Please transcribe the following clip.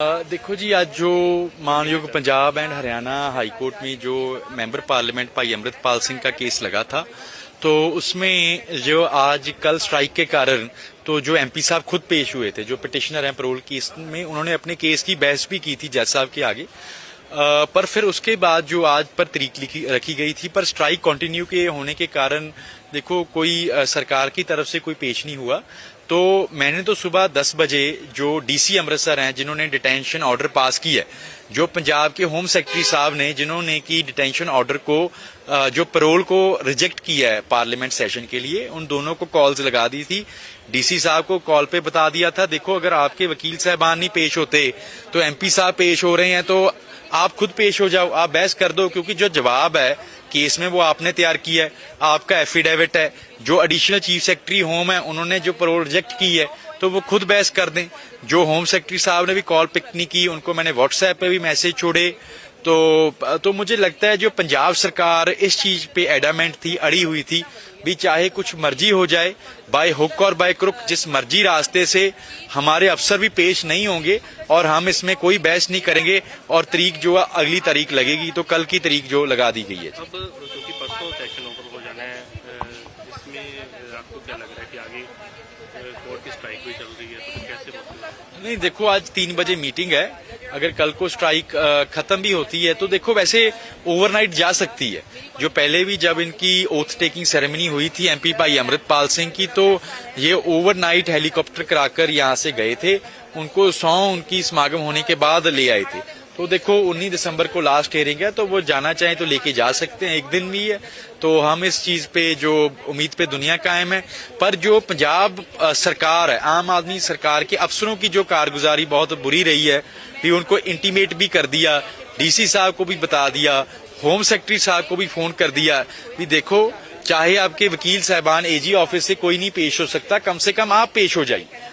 देखो जी, आज जो मानयोग Punjab and Haryana high court में जो मेंबर पार्लियामेंट भाई अमृतपाल सिंह का केस लगा था तो उसमें जो आज कल स्ट्राइक के कारण तो जो एमपी साहब खुद पेश हुए थे, जो पिटिशनर हैं परोल केस में, उन्होंने अपने केस की बहस भी की थी जज साहब के आगे। पर फिर उसके बाद जो आज पर तरीक लिखी, रखी गई थी, पर स्ट्राइक कंटिन्यू के होने के कारण, देखो, कोई सरकार की तरफ़ से कोई पेश नहीं हुआ। तो मैंने तो सुबह 10 बजे जो डीसी अमृतसर हैं, जिन्होंने डिटेंशन ऑर्डर पास की है, जो पंजाब के होम सेक्रेटरी साहब ने, जिन्होंने की डिटेंशन ऑर्डर को जो परोल को रिजेक्ट किया है पार्लियामेंट सेशन के लिए, उन दोनों को कॉल्स लगा दी थी। डीसी साहब को कॉल पे बता दिया था, देखो, अगर आपके वकील साहबान नहीं पेश होते तो एमपी साहब पेश हो रहे हैं तो आप खुद पेश हो जाओ, आप बहस कर दो, क्योंकि जो जवाब है केस में वो आपने तैयार किया है, आपका एफिडेविट है, जो एडिशनल चीफ सेक्रेटरी होम है, उन्होंने जो प्रोजेक्ट रिजेक्ट की है तो वो खुद बहस कर दें। जो होम सेक्रेटरी साहब ने भी कॉल पिक नहीं की, उनको मैंने व्हाट्सएप पे भी मैसेज छोड़े तो तो मुझे लगता है जो पंजाब सरकार इस चीज़ पे एडामेंट थी अड़ी हुई थी भी चाहे कुछ मर्ज़ी हो जाए बाय हुक और बाय क्रुक जिस मर्ज़ी रास्ते से हमारे अफसर भी पेश नहीं होंगे और हम इसमें कोई बहस नहीं करेंगे और तरीक जो अगली तारीख लगेगी तो कल की तारीख जो लगा दी गई है। अब क्योंकि परसों सेशन ओपन हो जाना है इसमें आपको क्या लग रहा है कि आगे कोर्ट की स्ट्राइक भी चल रही है तो कैसे नहीं देखो आज तीन बजे मीटिंग है अगर कल को स्ट्राइक खत्म भी होती है तो देखो वैसे ओवरनाइट जा सकती है। जो पहले भी जब इनकी ओथ टेकिंग सेरेमनी हुई थी एमपी भाई अमृतपाल सिंह की तो ये ओवरनाइट हेलीकॉप्टर कराकर यहाँ से गए थे। उनको सौ उनकी समागम होने के बाद ले आए थे। तो देखो 19 दिसंबर को लास्ट हेयरिंग है तो वो जाना चाहे तो लेके जा सकते हैं, एक दिन भी है तो हम इस चीज़ पे जो उम्मीद पे दुनिया कायम है, पर जो पंजाब सरकार है, आम आदमी सरकार के अफसरों की जो कारगुजारी बहुत बुरी रही है, भी उनको इंटीमेट भी कर दिया डीसी साहब को भी बता दिया होम सेक्रेटरी साहब को भी फ़ोन कर दिया। भी देखो, चाहे आपके वकील साहबान एजी ऑफ़िस से कोई नहीं पेश हो सकता, कम से कम आप पेश हो जाइए।